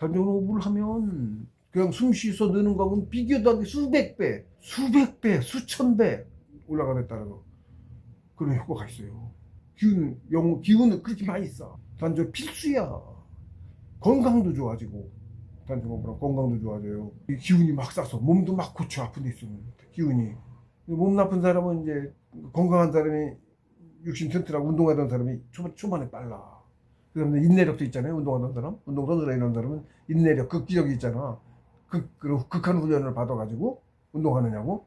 단전 호흡을 하면 그냥 숨 쉬어서 느는 거하고는 비교도 하기 수백 배, 수백 배, 수천 배 올라가겠다는 거. 그런 효과가 있어요. 기운, 영, 기운은 그렇게 많이 써. 단전 필수야. 건강도 좋아지고, 단전 호흡으로 건강도 좋아져요. 이 기운이 막 싸서 몸도 막 고쳐 아픈 데 있으면 기운이. 몸 나쁜 사람은 이제 건강한 사람이 육신 튼튼하고 운동하던 사람이 초반, 초반에 빨라. 그 다음에 인내력도 있잖아요. 운동하던 사람. 운동선수나 이런 사람은 인내력, 극기력이 있잖아. 극, 그 극한 훈련을 받아가지고 운동하느냐고.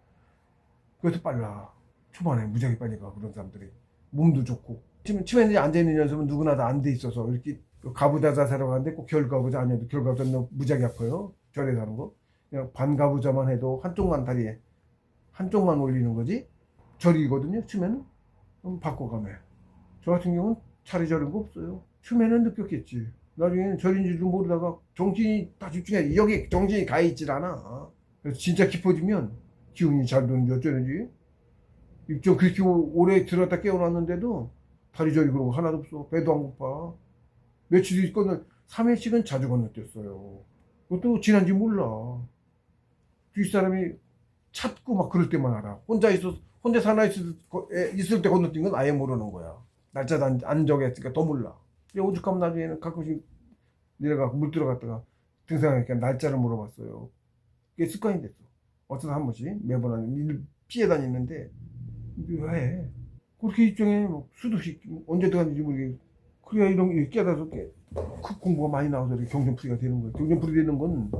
그래서 빨라. 초반에 무지하게 빨리 가, 그런 사람들이. 몸도 좋고. 치면, 치면에 앉아있는 연습은 누구나 다 안 돼 있어서 이렇게 가부좌 자세로 가는데 꼭 결가부좌 아니어도 결가부좌는 무지하게 아파요. 절에 사는 거. 그냥 반가부좌만 해도 한쪽만 다리에, 한쪽만 올리는 거지. 절이거든요, 치면은. 바꿔가면. 저 같은 경우는 차례 절인 거 없어요. 처음에는 느꼈겠지. 나중에는 절인 줄도 모르다가 정신이 다 집중해. 여기 정신이 가 있질 않아. 그래서 진짜 깊어지면 기운이 잘 도는지 어쩌는지. 좀 그렇게 오- 오래 들었다 깨어났는데도 다리 저리 그러고 하나도 없어. 배도 안 고파. 며칠 있거든 3일씩은 자주 건너뛰었어요. 그것도 지난지 몰라. 뒷사람이 찾고 막 그럴 때만 알아. 혼자 있어, 혼자 에, 있을 때 건너뛴 건 아예 모르는 거야. 날짜도 안, 안 정했으니까 더 몰라. 오죽하면 나중에는 가끔씩 내려가고 물 들어갔다가 등산하니까 날짜를 물어봤어요. 그게 습관이 됐어. 어쩌다 한 번씩 매번 하는 일 피해 다니는데 왜 그렇게 일정에 뭐 수도 없이 언제 들어갔는지 모르게 그래야 이런 게 깨달아서 깨, 그 공부가 많이 나와서 이렇게 경전풀이가 되는 거예요. 경전풀이 되는 건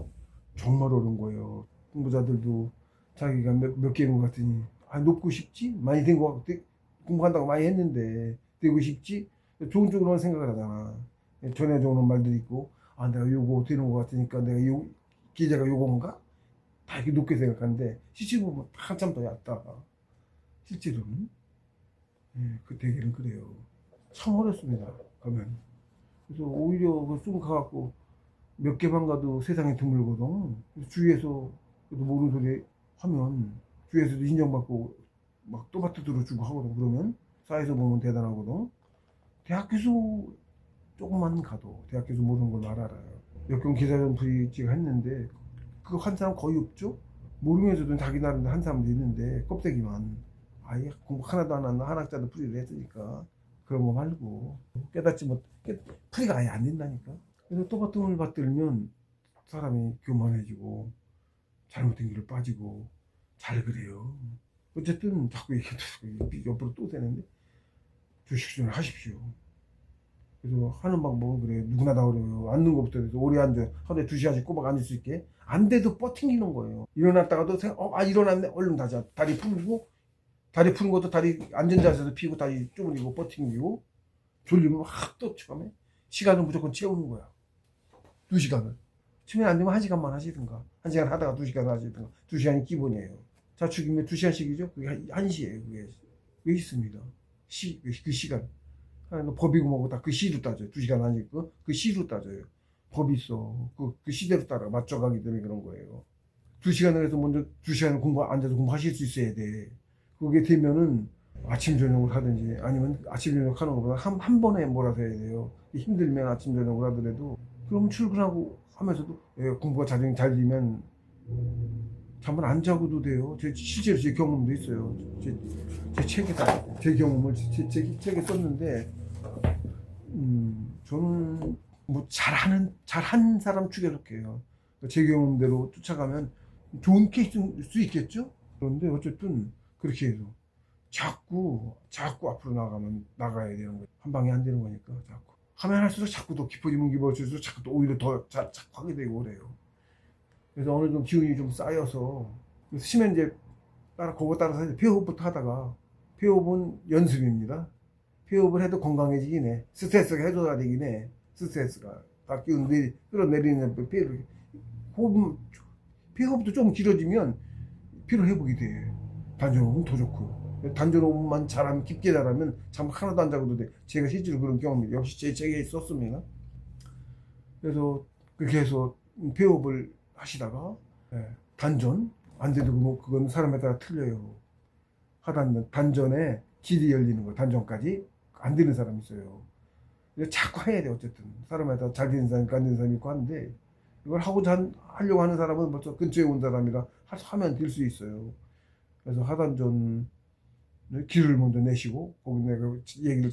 정말 어려운 거예요. 공부자들도 자기가 몇, 몇 개인 것 같으니 아 높고 싶지 많이 된 것 같아 공부한다고 많이 했는데 되고 싶지 좋은 쪽으로만 생각을 하잖아. 전해져 오는 말들이 있고, 아, 내가 요거 되는 것 같으니까 내가 요, 기재가 요건가? 다 이렇게 높게 생각하는데, 실제로 보면 한참 더 얕다. 실제로는. 예, 그 대결은 그래요. 참 어렵습니다. 가면. 그래서 오히려 그쑥 가갖고 몇 개만 가도 세상에 드물거든. 주위에서 그래도 모르는 소리 하면, 주위에서도 인정받고 막 또마토 들어주고 하거든. 그러면 사회에서 보면 대단하거든. 대학교에서 조금만 가도 대학교에서 모르는 걸 알아요. 역경 브리지가 했는데 그거 한 사람 거의 없죠? 모르면서도 자기 나름대로 한 사람도 있는데 껍데기만 아예 공부 하나도 안 하는 한학자도 풀이를 했으니까 그런 거 말고 깨닫지 못 깨, 풀이가 아예 안 된다니까 그래서 또바통을 받들면 사람이 교만해지고 잘못된 길을 빠지고 잘 그래요 어쨌든 자꾸 얘기해도 옆으로 또 되는데 주식 좀 하십시오. 그래서 하는 방법은 그래 누구나 다 어려워요. 앉는 것부터 해서 오래 앉아 하루에 두 시간씩 꼬박 앉을 수 있게 안 돼도 버팅기는 거예요. 일어났다가도 생각, 어, 아 일어났네 얼른 앉- 다리 풀고 다리 푸는 것도 다리 앉은 자세에서 피고 다리 쪼그리고 버팅기고 졸리면 확또 처음에 시간은 무조건 채우는 거야. 두 시간을. 치면 안 되면 한 시간만 하시든가 한 시간 하다가 두 시간 하시든가 두 시간이 기본이에요. 자축이면 두 시간씩이죠. 그게 한- 한 시예요. 그게 왜 있습니다. 시, 그 시간. 아, 너 법이고 뭐고 다 그 시로 따져요. 두 시간 아니고 그 시로 따져요. 법이 있어. 그, 그 시대로 따라 맞춰가기 때문에 그런 거예요. 두 시간을 해서 먼저 두 시간 공부, 앉아서 공부하실 수 있어야 돼. 그게 되면은 아침, 저녁을 하든지 아니면 아침, 저녁 하는 것보다 한, 한 번에 몰아서 해야 돼요. 힘들면 아침, 저녁을 하더라도 그러면 출근하고 하면서도 예, 공부가 잘, 잘 되면 잠을 안 자고도 돼요. 제, 실제로 제 경험도 있어요. 제, 제 책에다 제 경험을 제, 제 책에 썼는데 음, 저는 뭐 잘하는 잘한 사람 추격해요. 제 경험대로 쫓아가면 좋은 케이스일 수 있겠죠. 그런데 어쨌든 그렇게 해서 자꾸 자꾸 앞으로 나가면 나가야 되는 거예요. 한 방에 안 되는 거니까 자꾸 하면 할수록 자꾸 더 깊어지면 깊어질수록 자꾸 또 오히려 더 자, 자꾸 하게 되고 그래요. 그래서 어느 정도 기운이 좀 쌓여서 그래서 치면 이제 따라 그거 따라서 이제 폐호흡부터 하다가 폐호흡은 연습입니다. 폐호흡을 해도 건강해지긴 해. 스트레스가 해소가 되긴 해. 스트레스가 다 기운 내 끌어내리는 폐를 호흡 폐호흡도 좀 길어지면 피로 회복이 돼. 단전호흡은 더 좋고. 단전호흡만 잘하면 깊게 잘하면 잠 하나도 안 자고도 돼. 제가 실제로 그런 경험이 역시 제 책에 있었습니다. 그래서 그렇게 해서 폐호흡을 하시다가 예, 단전 안 돼도 뭐 그건 사람에 따라 틀려요. 하단 단전에 길이 열리는 거 단전까지 안 되는 사람이 있어요. 자꾸 해야 돼 어쨌든 사람에 따라 잘 되는 사람이 안 되는 사람이 있고 하는데 이걸 하고자 한- 하려고 하는 사람은 벌써 근처에 온 사람이라 하- 하면 될 수 있어요. 그래서 하단전 길을 먼저 내시고 거기 내가 얘기를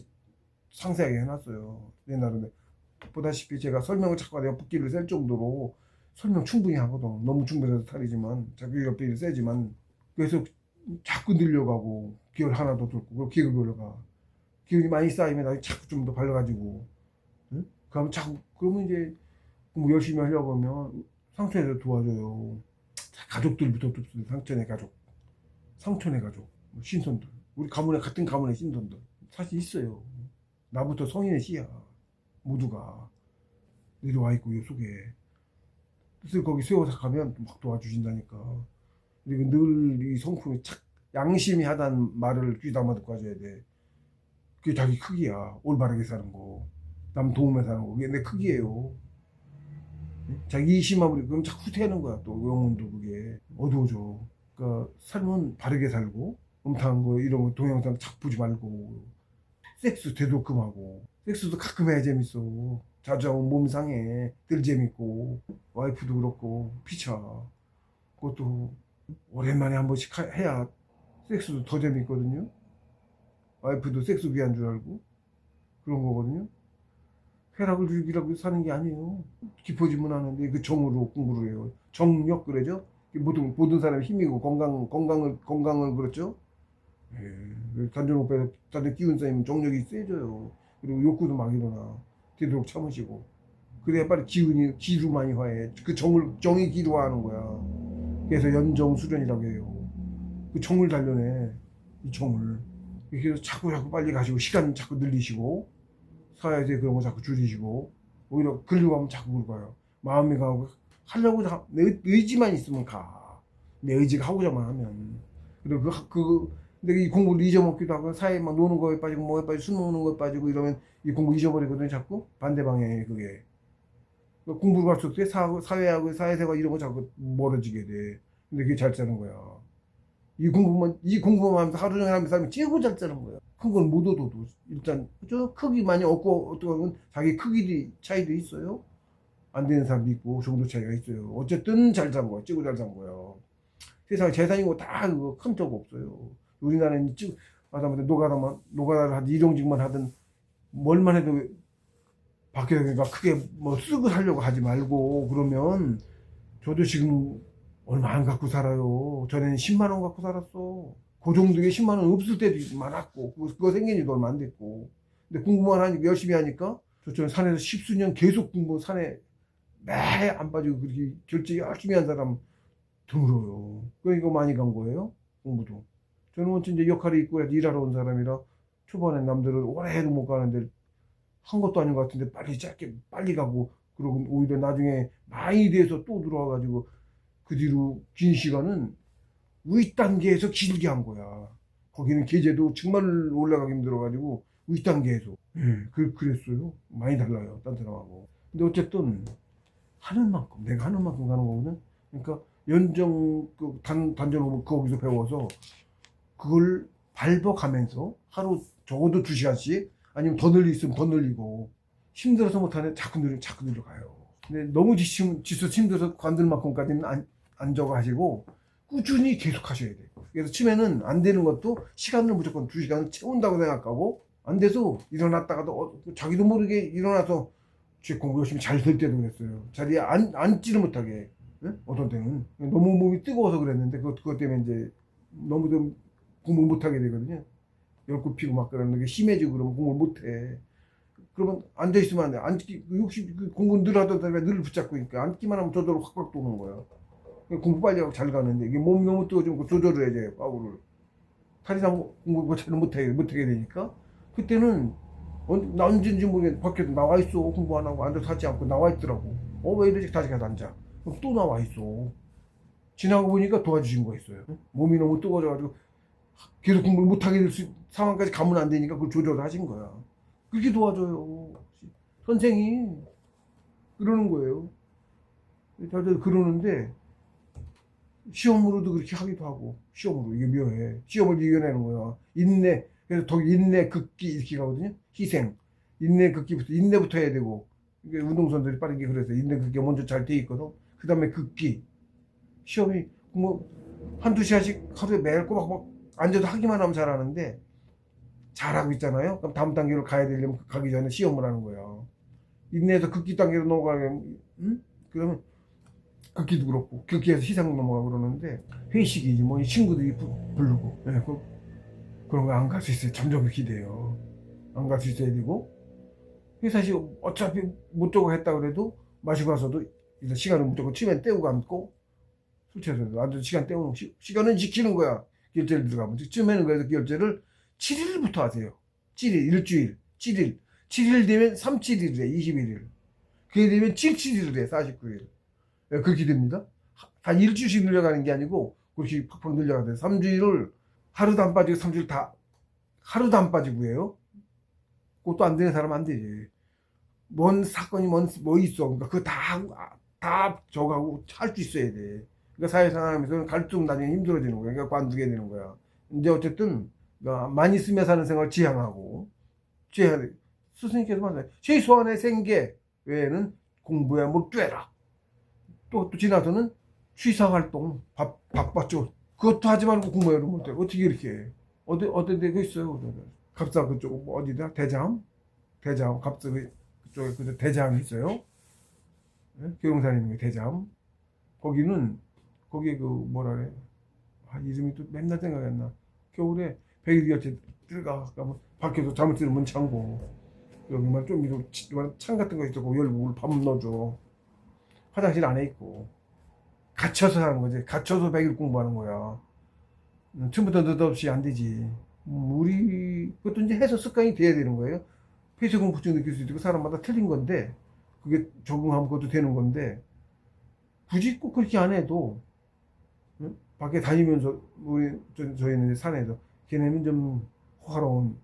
상세하게 해놨어요. 옛날에 보다시피 제가 설명을 자꾸 하다가 붓기를 셀 정도로 설명 충분히 하거든. 너무 충분해서 탈이지만 자기 옆에 세지만 그래서 자꾸 늘려가고 기울 하나 더 들고 그 기울이 올라가. 기운이 많이 쌓이면 나중에 자꾸 좀 더 발라가지고 응? 그러면 자꾸 그러면 이제 뭐 열심히 하려고 하면 상촌에서 도와줘요. 가족들부터 상촌의 가족. 상촌의 가족. 뭐 신손들. 우리 가문에 같은 가문의 신손들. 사실 있어요. 나부터 성인의 씨야. 모두가. 내려와 있고 이 속에 그래서 거기 세워서 가면 막 도와주신다니까 그리고 늘 이 성품이 착 양심이 하다는 말을 귀담아 듣고 가져야 돼. 그게 자기 크기야. 올바르게 사는 거. 남 도움에 사는 거. 그게 내 크기예요. 응? 자기 이심하면 그럼 자꾸 후퇴하는 거야. 또 영혼도 그게 어두워져. 그러니까 삶은 바르게 살고 음탕한 거 이런 거 동영상 자꾸 보지 말고 섹스 되도금하고 섹스도 가끔 해야 재밌어. 자주 하면 몸 상해. 늘 재밌고 와이프도 그렇고 피차. 그것도 오랜만에 한 번씩 하- 해야 섹스도 더 재밌거든요. 와이프도 섹스 귀한 줄 알고 그런 거거든요. 쾌락을 즐기라고 사는 게 아니에요. 깊어지면 하는데 그 정으로 공부를 해요. 정력 그러죠. 모든 모든 사람의 힘이고 건강 건강을 건강을 그렇죠. 예, 단전 오빠에 단전 끼운 사람은 정력이 세져요. 그리고 욕구도 막 일어나. 되도록 참으시고 그래야 빨리 기운이 기루 많이 화해. 그 정을 정이 기루화하는 거야. 그래서 연정 수련이라고 해요. 그 정을 단련해 이 정을 해서 자꾸 자꾸 빨리 가시고 시간 자꾸 늘리시고 사회에 그런 거 자꾸 줄이시고 오히려 그러려고 하면 자꾸 거예요. 마음이 가고 하려고 다- 내 의지만 있으면 가. 내 의지가 하고자만 하면 그리고 그, 그 근데 이 공부를 잊어먹기도 하고 사회에 막 노는 거에 빠지고 뭐에 빠지고 술 먹는 거에 빠지고 이러면 이 공부 잊어버리거든요 자꾸? 반대 방향에 그게. 그 공부를 갈수록 사회하고 사회생활 이런 거 자꾸 멀어지게 돼. 근데 그게 잘 짜는 거야. 이 공부만 이 공부만 하면서 하루 종일 하면 최고 잘 짜는 거야. 큰 건 못 얻어도 일단 저 크기 많이 얻고 어떤 건 자기 크기 차이도 있어요. 안 되는 사람도 있고 정도 차이가 있어요. 어쨌든 잘잔 거야. 찌고 잘잔 거야. 세상에 재산이고 다 그거 큰 적 없어요 우리나라는 찌고 하다못해 노가다만 노가다를 하든 일용직만 하든 뭘만 해도 박혜영이가 크게 뭐 쓰고 살려고 하지 말고 그러면 저도 지금 얼마 안 갖고 살아요. 전에는 10만 원 갖고 살았어. 그 정도에 10만 원 없을 때도 많았고 그거, 생긴 지도 얼마 안 됐고 근데 공부만 하니까 열심히 하니까 저처럼 산에서 십수년 계속 공부 산에 매 안 빠지고 그렇게 결제 열심히 한 사람 드물어요. 그러니까 많이 간 거예요. 공부도. 저는 원체 이제 역할이 있고 일하러 온 사람이라 초반에 남들은 오래 해도 못 가는데 한 것도 아닌 것 같은데 빨리 짧게 빨리 가고 그러고 오히려 나중에 많이 돼서 또 들어와가지고 그 뒤로 긴 시간은 윗단계에서 길게 한 거야. 거기는 계제도 정말 올라가기 힘들어가지고 윗단계에서 예, 그, 그랬어요. 많이 달라요. 딴 사람하고. 근데 어쨌든 하는 만큼 내가 하는 만큼 가는 거거든. 그러니까 연정 그 단, 단전 거기서 배워서 그걸 밟아가면서 하루 적어도 두 시간씩 아니면 더 늘리 있으면 더 늘리고 힘들어서 못하네 자꾸 늘려 자꾸 늘려가요. 근데 너무 지치면 지쳐 힘들어서 관둘 만큼까지는 안, 안 적어 하시고 꾸준히 계속 하셔야 돼요. 그래서 치매는 안 되는 것도 시간을 무조건 두 시간 채운다고 생각하고 안 돼서 일어났다가도 어, 자기도 모르게 일어나서 제 공부 열심히 잘 될 때도 그랬어요. 자리에 안, 앉지를 못하게 응? 어떤 때는 너무 몸이 뜨거워서 그랬는데 그것, 그것 때문에 이제 너무 좀 공부 못하게 되거든요. 열고 피고 막 그러는 게 심해지고 그러면 공부를 못해. 그러면 앉아있으면 안 돼. 앉기, 그 욕심, 그 공부 늘 하던 사람이 늘 붙잡고 있으니까 앉기만 하면 저절로 확확 도는 거야. 공부 빨리 하고 잘 가는데 이게 몸이 너무 뜨거워지면 조절을 해야 돼요. 파워를. 나고 공부 잘 못하게, 못하게 되니까 그때는 언- 나 언제인지 모르겠는데 밖에서 나와 있어. 공부 안 하고 앉아서 하지 않고 나와 있더라고. 어, 왜 이러지? 다시 가서 앉아. 또 나와 있어. 지나고 보니까 도와주신 거 있어요. 몸이 너무 뜨거워져가지고 계속 공부를 못하게 될 수, 상황까지 가면 안 되니까 그걸 조절을 하신 거야. 그렇게 도와줘요. 선생이 그러는 거예요. 다들 그러는데 시험으로도 그렇게 하기도 하고 시험으로 이게 묘해. 시험을 이겨내는 거야. 인내. 그래서 더 인내 극기 이렇게 가거든요. 희생. 인내 극기부터 인내부터 해야 되고 이게 운동선들이 빠르게 그래서 인데 그게 먼저 잘 돼 있거든. 그 다음에 극기. 시험이 뭐 한두 시간씩 하루에 매일 꼬박꼬박 앉아도 하기만 하면 잘하는데 잘하고 있잖아요. 그럼 다음 단계로 가야 되려면 그 가기 전에 시험을 하는 거야. 인내에서 극기 단계로 넘어가면, 응? 그러면 극기도 그렇고, 극기에서 시상 넘어가 그러는데, 회식이지, 뭐, 이 친구들이 부, 부르고, 예, 그, 그런 거 안 갈 수 있어요. 점점 기대요. 안 갈 수 있어야 되고, 회사시 어차피 못 저거 했다 그래도, 마시고 와서도 일단 시간을 무조건 치면 때우고 앉고, 술 취해서 완전 시간 때우는, 시, 시간은 지키는 거야. 결제를 들어가면. 쯤에는 그래서 결제를 7일부터 하세요. 7일, 일주일, 7일. 7일 되면 3, 7일이래, 21일. 그게 되면 7, 7일을 해, 49일. 예, 그렇게 됩니다. 한 일주일씩 늘려가는 게 아니고, 그렇게 팍팍 늘려가는데, 3주일을 하루도 안 빠지고 3주일 다, 하루도 안 빠지고 해요. 그것도 안 되는 사람 안 되지. 뭔 사건이 뭔, 뭐 있어. 그러니까 그거 다, 아, 다 저거하고 할 수 있어야 돼. 그러니까 사회생활하면서 갈수록 나중에 힘들어지는 거야. 그러니까 관두게 되는 거야. 이제 어쨌든, 그러니까 많이 쓰며 사는 생활 지향하고, 지향, 스승님께서 말하요 최소한의 생계 외에는 공부에 못 되라. 또, 또 지나서는 취사활동, 바, 바빴죠. 그것도 하지 말고 공부에 못 돼. 어떻게 이렇게 해? 어디, 어디 데가 있어요. 어디, 갑사 그쪽, 뭐 어디다? 대장? 대장, 갑사 그쪽에 그 대장이 있어요. 예? 교영산에 있는 게 대장. 거기는, 거기 그, 뭐라 그래. 아, 이름이 또 맨날 생각이 안 나. 겨울에 백일결제 들어가, 가면 밖에서 잠을 문 창고. 여기만 좀 이런 창 같은 거 있고 열고 물밥 넣어줘. 화장실 안에 있고. 갇혀서 하는 거지. 갇혀서 백일 공부하는 거야. 음, 처음부터 느닷없이 안 되지. 음, 우리, 그것도 이제 해서 습관이 돼야 되는 거예요. 폐쇄 공포증 느낄 수 있고 사람마다 틀린 건데, 그게 적응하면 그것도 되는 건데, 굳이 꼭 그렇게 안 해도, 응? 밖에 다니면서, 우리, 저, 저희는 산에서, 걔네는 좀 호화로운,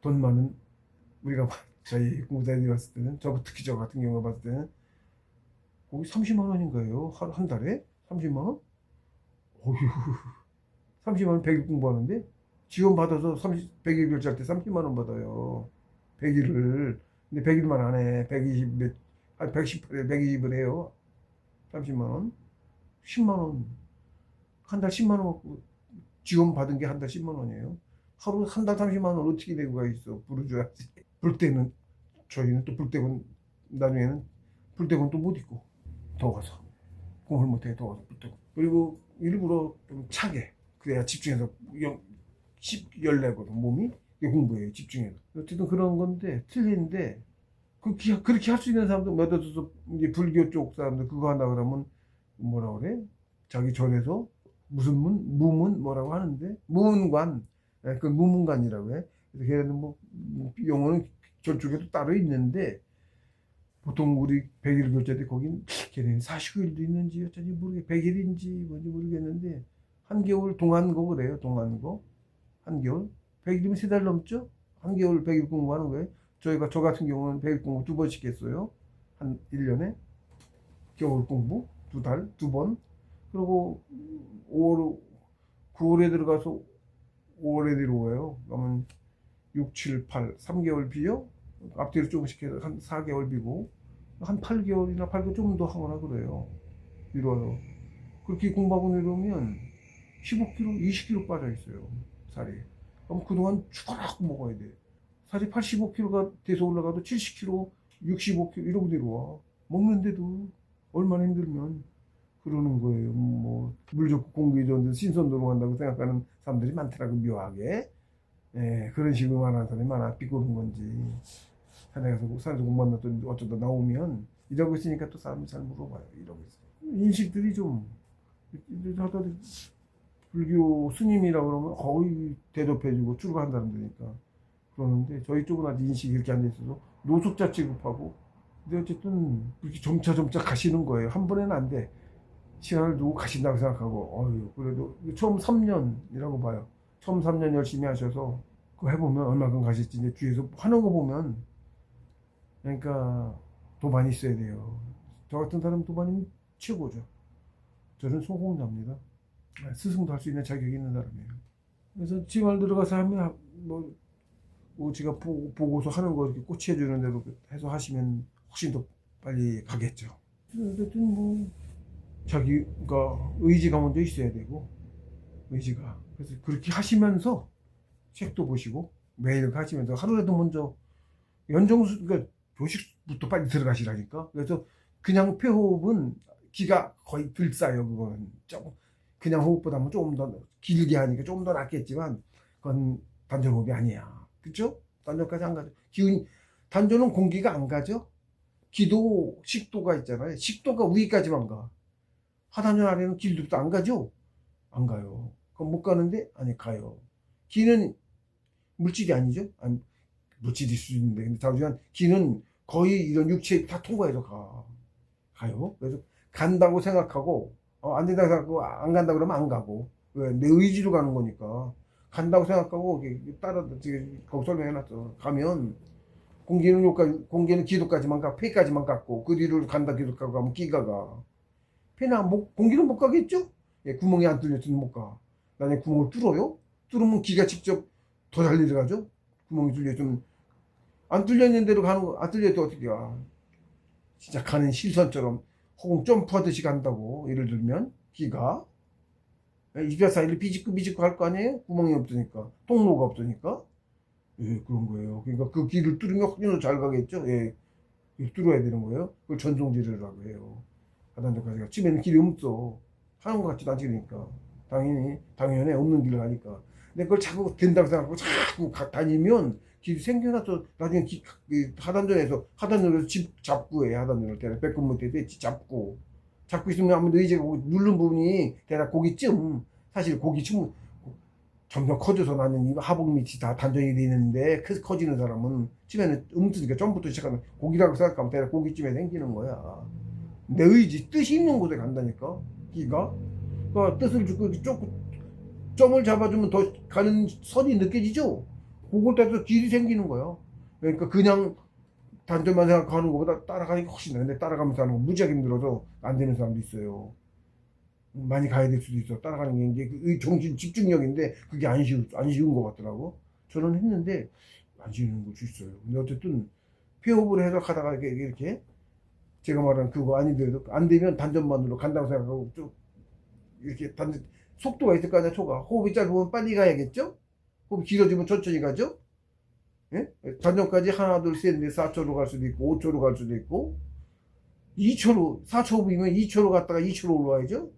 돈 많은, 우리가 저희 공부자들이 봤을 때는, 저 특히 저 같은 경우 봤을 때는, 거기 30만 원인 거예요. 한, 한 달에? 30만 원? 어휴, 30만 원 100일 공부하는데 지원 받아서 30, 100일 결제할 때 30만 원 받아요. 100일을. 근데 100일만 안 해. 120, 몇, 한 118에 120을 해요. 30만 원. 10만 원. 한 달 10만 원 갖고 지원 받은 게 한 달 10만 원이에요. 하루 한 달 30만 원 어떻게 되고 가 있어. 불어줘야지. 불 때는 저희는 또 불 때면 나중에는 불 때면 또못 있고 더워서 공부를 못해 더워서 불 때고 그리고 일부러 좀 차게 그래야 집중해서 영, 십, 열내거든 몸이 공부에 집중해서 어쨌든 그런 건데 틀린데 그렇게, 그렇게 할 수 있는 사람도 몇 없어서 이제 불교 쪽 사람들 그거 한다 그러면 뭐라 그래 자기 절에서 무슨 문? 무문 뭐라고 하는데? 무문관. 예, 그 무문관이라고 해. 그래서 걔는 뭐 용어는 저쪽에도 따로 있는데 보통 우리 100일 교제 때 거긴 걔네는 49일도 있는지 어쩐지 모르겠 100일인지 뭔지 모르겠는데 한겨울 동안고 그래요 동안고 한겨울 100일이면 세 달 넘죠? 한겨울 100일 공부하는 거예요. 저희가 저 같은 경우는 100일 공부 두 번씩 했어요. 한 1년에? 겨울 공부 두 달 두 번 그리고 5월 9월에 들어가서 5월에 들어와요 그러면 6, 7, 8 3개월 비요 앞뒤로 조금씩 해서 한 4개월 비고 한 8개월이나 8개월 좀 더 하거나 그래요. 미뤄요. 그렇게 공부하고 내려오면 15kg, 20kg 빠져 있어요. 살이. 그럼 그동안 죽어라고 먹어야 돼. 살이 85kg가 돼서 올라가도 70kg, 65kg 이러고 내려와. 먹는데도 얼마나 힘들면 그러는 거예요. 뭐 물 좋고 공기 좋은데 신선도로 간다고 생각하는 사람들이 많더라고 묘하게. 예, 그런 식으로 말하는 사람이 많아 비꼬는 건지. 산에 가서 산에서 공부한다 또 어쩌다 나오면 이러고 있으니까 또 사람이 잘 물어봐요. 이러고 있어요. 인식들이 좀 하다 불교 스님이라 그러면 거의 대접해주고 출가한 사람들이니까 그러는데 저희 쪽은 아직 인식이 이렇게 안 돼 있어서 노숙자 취급하고 근데 어쨌든 이렇게 점차 점차 가시는 거예요. 한 번에는 안 돼. 시간을 두고 가신다고 생각하고 어휴 그래도 처음 3년이라고 봐요. 처음 3년 열심히 하셔서 그거 해보면 얼마큼 가실지 이제 뒤에서 하는 거 보면 그러니까 도반이 있어야 돼요. 저 같은 사람 도반이 최고죠. 저는 소공자입니다. 스승도 할 수 있는 자격이 있는 사람이에요. 그래서 지말 들어가서 하면 뭐, 뭐 제가 보, 보고서 하는 거 이렇게 꼬치해 주는 대로 해서 하시면 훨씬 더 빨리 가겠죠. 어쨌든 뭐 자기 가 의지가 먼저 있어야 되고 의지가. 그래서 그렇게 하시면서 책도 보시고 매일 가시면서 하루라도 먼저 연정수 그러니까 조식부터 빨리 들어가시라니까. 그래서 그냥 폐호흡은 기가 거의 들싸요 그거는. 조금 그냥 호흡보다는 조금 더 길게 하니까 조금 더 낫겠지만 그건 단전 호흡이 아니야. 그쵸? 단전까지 안 가죠. 기운이 단전은 공기가 안 가죠? 기도 식도가 있잖아요. 식도가 위까지만 가 하단전 아래는 길도 안 가죠? 안 가요. 그럼 못 가는데 아니 가요. 기는 물질이 아니죠? 아니, 물질일 수 있는데. 근데 자주한 기는 거의 이런 육체 다 통과해서 가. 가요. 그래서 간다고 생각하고 어, 안 된다고 생각하고 안 간다 그러면 안 가고. 왜? 내 의지로 가는 거니까. 간다고 생각하고 따라 거기 설명해놨어. 가면 공기는 요까지 공기는 기도까지만 가 폐까지만 갔고 그 뒤로 간다 기도까지 가면 기가 가 폐나 못 공기는 못 가겠죠? 예, 구멍이 안 뚫렸으면 못 가. 나중에 구멍을 뚫어요? 뚫으면 기가 직접 더 잘 내려가죠? 구멍이 뚫려좀 안 뚫렸는 대로 가는 거 안 뚫려도 어떻게 가? 진짜 가는 실선처럼 혹은 점프하듯이 간다고 예를 들면 기가. 이별 사이를 비집고 비집고 할 거 아니에요? 구멍이 없으니까. 통로가 없으니까. 예 그런 거예요. 그러니까 그 길을 뚫으면 훨씬 잘 가겠죠? 예 뚫어야 되는 거예요. 그걸 전송지르라고 해요 하단전까지가 치면 길이 없어 하는 것 같지도 않으니까. 당연히 당연히 없는 길을 가니까. 근데 그걸 자꾸 된다고 생각하고 자꾸 가- 다니면 길이 생겨나서 나중에 기, 그 하단전에서 하단전에서 집 잡고 해 하단전을. 때려 배꼽 못해 집 잡고. 잡고 있으면 의지가 거기 누른 부분이 대략 거기쯤. 사실 거기쯤 점점 커져서 나는 이 하복 밑이 다 단전이 되는데 크- 커지는 사람은 처음에는 음투니까 처음부터 시작하면 고기라고 생각하면 대략 고기쯤에 생기는 거야 내 의지 뜻이 있는 곳에 간다니까 기가? 그 뜻을 주고 조금 점을 잡아주면 더 가는 선이 느껴지죠? 그걸 따라서 길이 생기는 거예요 그러니까 그냥 단점만 생각하는 것보다 따라가는 게 훨씬 나아. 근데 따라가면서 하는 거 무지하게 힘들어서 안 되는 사람도 있어요. 많이 가야 될 수도 있어. 따라가는 게 이제 그 정신 집중력인데 그게 안 쉬운 안 쉬운 것 같더라고. 저는 했는데 안 쉬운 것도 있어요. 근데 어쨌든 폐호흡을 해석하다가 이렇게, 이렇게 제가 말하는 그거 아닌데도 안 되면 단전만으로 간다고 생각하고 쭉 이렇게 단전 속도가 있을 거 아니야 초가 호흡이 짧으면 빨리 가야겠죠 호흡이 길어지면 천천히 가죠 예? 단전까지 하나 둘셋넷 4초로 갈 수도 있고 5초로 갈 수도 있고 2초로 4초 호흡이면 2초로 갔다가 2초로 올라와야죠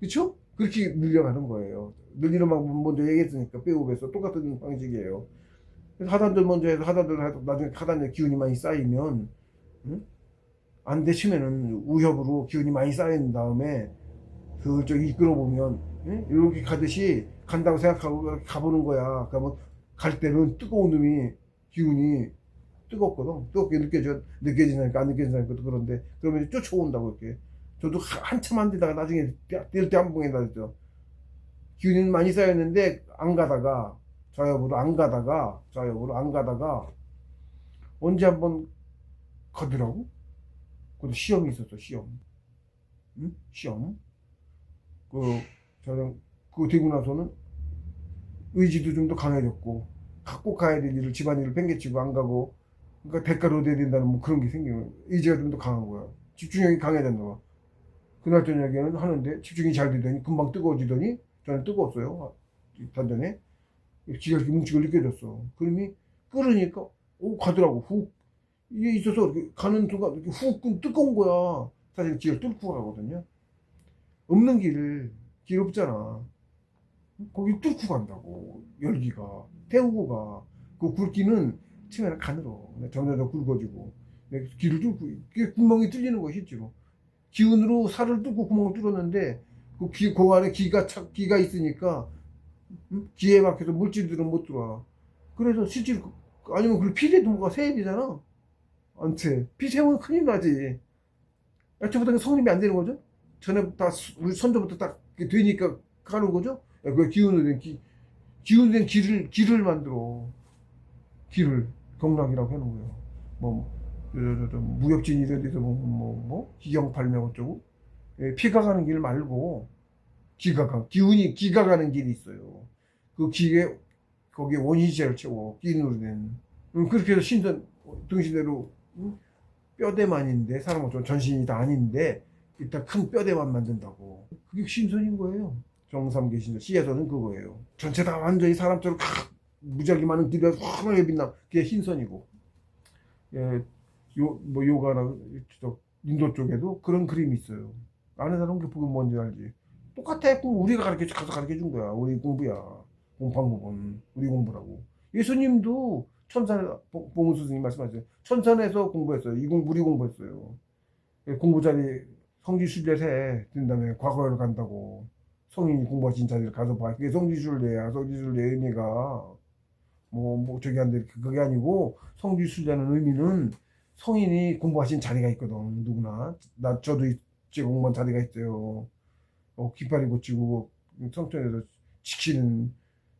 그쵸? 그렇게 늘려가는 거예요 늘리는 방법 먼저 얘기했으니까 빼호흡에서 똑같은 방식이에요 하단전 먼저 해서 해서 나중에 하단전 기운이 많이 쌓이면 응? 안 되시면은 우협으로 기운이 많이 쌓인 다음에 좀 이끌어 보면 이렇게 가듯이 간다고 생각하고 가보는 거야. 그러면 갈 때는 뜨거운 놈이 기운이 뜨겁거든. 뜨겁게 느껴져 느껴지니까 안 느껴지니까 또 그런데 그러면 쫓아온다고 이렇게. 저도 하- 한참 안 되다가 나중에 뛸 때 한 봉에 나죠. 기운이 많이 쌓였는데 안 가다가 좌협으로 안 가다가 좌협으로 안 가다가 언제 한번 가더라고. 그것도 시험이 있었어 시험. 응? 시험. 그 저는 그거 되고 나서는 의지도 좀 더 강해졌고 꼭 가야 될 일을 집안일을 팽개치고 안 가고 그러니까 대가로 얻어야 된다는 뭐 그런 게 생겨요. 의지가 좀 더 강한 거야. 집중력이 강해졌나 봐. 그날 저녁에는 하는데 집중이 잘 되더니 금방 뜨거워지더니 저는 뜨거웠어요. 단전에 기가 이렇게 뭉치고 느껴졌어. 그러니 끓으니까 오 가더라고 훅 이게 있어서 가는 순간 이렇게 훅 뜨거운 거야. 사실 길을 뚫고 가거든요. 없는 길을 길 없잖아. 거기 뚫고 간다고 열기가 태우고 가. 그 굵기는 처음에는 가늘어. 점점 더 굵어지고 내 길을 뚫고 이게 구멍이 뚫리는 거야 실제로. 기운으로 살을 뚫고 구멍을 뚫었는데 그 기, 그 안에 기가 차, 기가 있으니까 음? 기에 막혀서 물질들은 못 들어와. 그래서 실제로 그- 아니면 그걸 피대도 뭐가 세야 되잖아. 안 돼. 피 세우면 큰일 나지. 애초부터 성립이 안 되는 거죠. 전에 다 수- 우리 선조부터 딱 되니까 가는 거죠. 야, 그 기운을 낸 기, 기운된 길을 길을 만들어. 길을 경락이라고 하는 거예요. 뭐 저, 무역진 이런 데서 뭐, 뭐, 뭐 기경팔명 어쩌고 예, 피가 가는 길 말고 기가 가 기운이 기가 가는 길이 있어요. 그 기에 거기에 원시제를 채워 기운으로 된 음, 그렇게 해서 신선 등신대로 음, 뼈대만인데 사람 어쩌면 전신이 다 아닌데 일단 큰 뼈대만 만든다고. 그게 신선인 거예요. 정삼계 신선 시에서는 그거예요. 전체 다 완전히 사람처럼 칵 무지하게 많은 들이 환하게 빛나. 그게 흰선이고. 예, 요, 뭐 요가나 저 인도 쪽에도 그런 그림이 있어요. 아는 사람 그 보면 뭔지 알지? 똑같아. 그 우리가 가르쳐 가서 가르쳐 준 거야. 우리 공부야. 공방법은 우리 공부라고. 예수님도 천산 봉- 봉수 스님 말씀하셨어요. 천산에서 공부했어요. 이 공부 우리 공부했어요. 예, 공부 자리 성지순례세 된 다음에 과거로 간다고. 성인이 공부하신 자리를 가서 봐. 그게 성지순례야 성지순례 의미가. 뭐, 뭐 저기 한데 그게 아니고 성지순례는 의미는 성인이 공부하신 자리가 있거든. 누구나. 나 저도 지금 공부한 자리가 있어요. 어, 깃발이 고치고 성천에서 지키는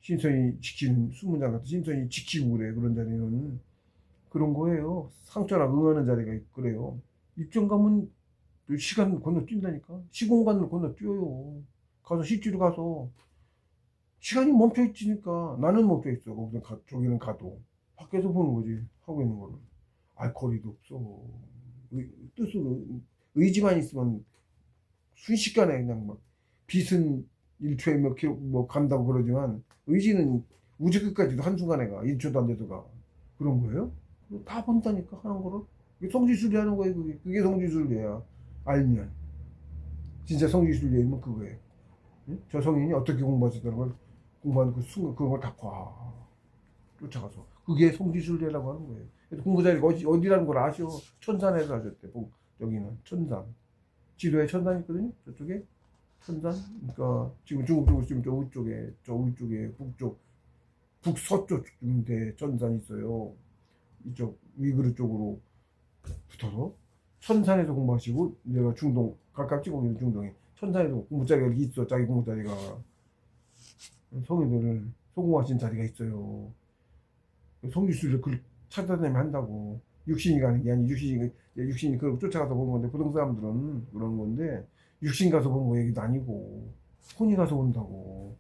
신선이 지키는 수문장 같은 신선이 지키고 그래 그런 자리는. 그런 거예요. 상처나 응하는 자리가 있- 그래요. 입정 가면 시간 건너뛴다니까. 시공간을 건너뛰어요. 가서 실제로 가서 시간이 멈춰 있으니까 나는 멈춰 있어. 거기서 가, 저기는 가도. 밖에서 보는 거지 하고 있는 거를 알코올이도 없어. 의, 뜻으로 의지만 있으면 순식간에 그냥 막 빛은 1초에 몇 킬로 뭐 간다고 그러지만 의지는 우주 끝까지도 한순간에 가. 1초도 안 돼서 가. 그런 거예요? 다 본다니까 하는 거를? 이게 성지순례 하는 거예요 그게? 그게 성지순례야. 알면. 진짜 성지순례이면 그거예요. 응? 저 성인이 어떻게 공부하셨다는 걸 공부하는 그 순간 그걸 다 봐. 쫓아가서. 그게 성지순례라고 하는 거예요. 그래서 공부 자리가 어디, 어디라는 걸 아셔. 천산에서 하셨대 복- 여기는. 천산. 지도에 천산이 있거든요 저쪽에 천산 그러니까 지금 중국 쪽으로 지금 저 위쪽에 저 위쪽에 북쪽 북서쪽인데 천산이 있어요. 이쪽 위그르 쪽으로 붙어서 천산에서 공부하시고 내가 중동 가깝지 거기는 중동에 천산에서 공부자리가 있어. 자기 공부자리가. 성인들을 소공하신 자리가 있어요. 성지수를 그걸 찾아내면 한다고. 육신이 가는 게 아니 육신이 육신이 그걸 쫓아가서 보는 건데 보통 사람들은 그런 건데 육신 가서 보는 거 얘기도 아니고 혼이 가서 본다고.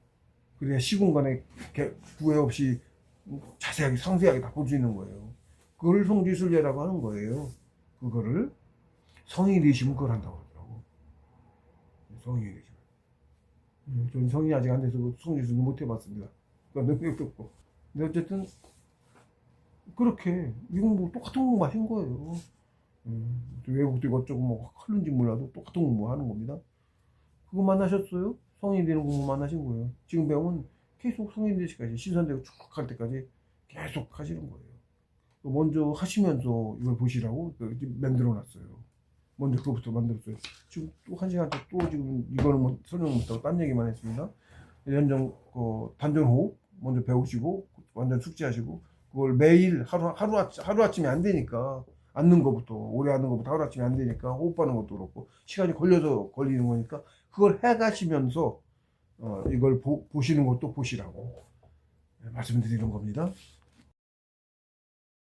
그래야 시공간에 개- 구애 없이 자세하게 상세하게 다 볼 수 있는 거예요. 그걸 성지순례라고 하는 거예요. 그거를 성인이 되시면 그걸 한다고 그러더라고. 성인이 되시면 음, 저는 성인이 아직 안 돼서 성지순례 못 해봤습니다. 그건 능력도 없고. 근데 어쨌든 그렇게 이 공부 똑같은 공부 하신 거예요 음, 외국도 이것저것 뭐 하는지 몰라도 똑같은 공부 하는 겁니다 그거만 하셨어요? 성인이 되는 공부만 하신 거예요 지금 배우면 계속 성인 되시까지 신선되고 쭉할 때까지 계속 하시는 거예요 먼저 하시면서 이걸 보시라고 이렇게 만들어 놨어요. 먼저 그거부터 만들었어요. 지금 또 한 시간 또 지금 이거는 뭐 설명 못하고 딴 얘기만 했습니다. 연정 그 단전 호흡 먼저 배우시고 완전 숙지하시고 그걸 매일 하루 하루 아침 하루 아침에 안 되니까 앉는 것부터 오래 앉는 것부터 하루 아침에 안 되니까 호흡하는 것도 그렇고 시간이 걸려서 걸리는 거니까 그걸 해가시면서 어, 이걸 보, 보시는 것도 보시라고 네, 말씀드리는 겁니다.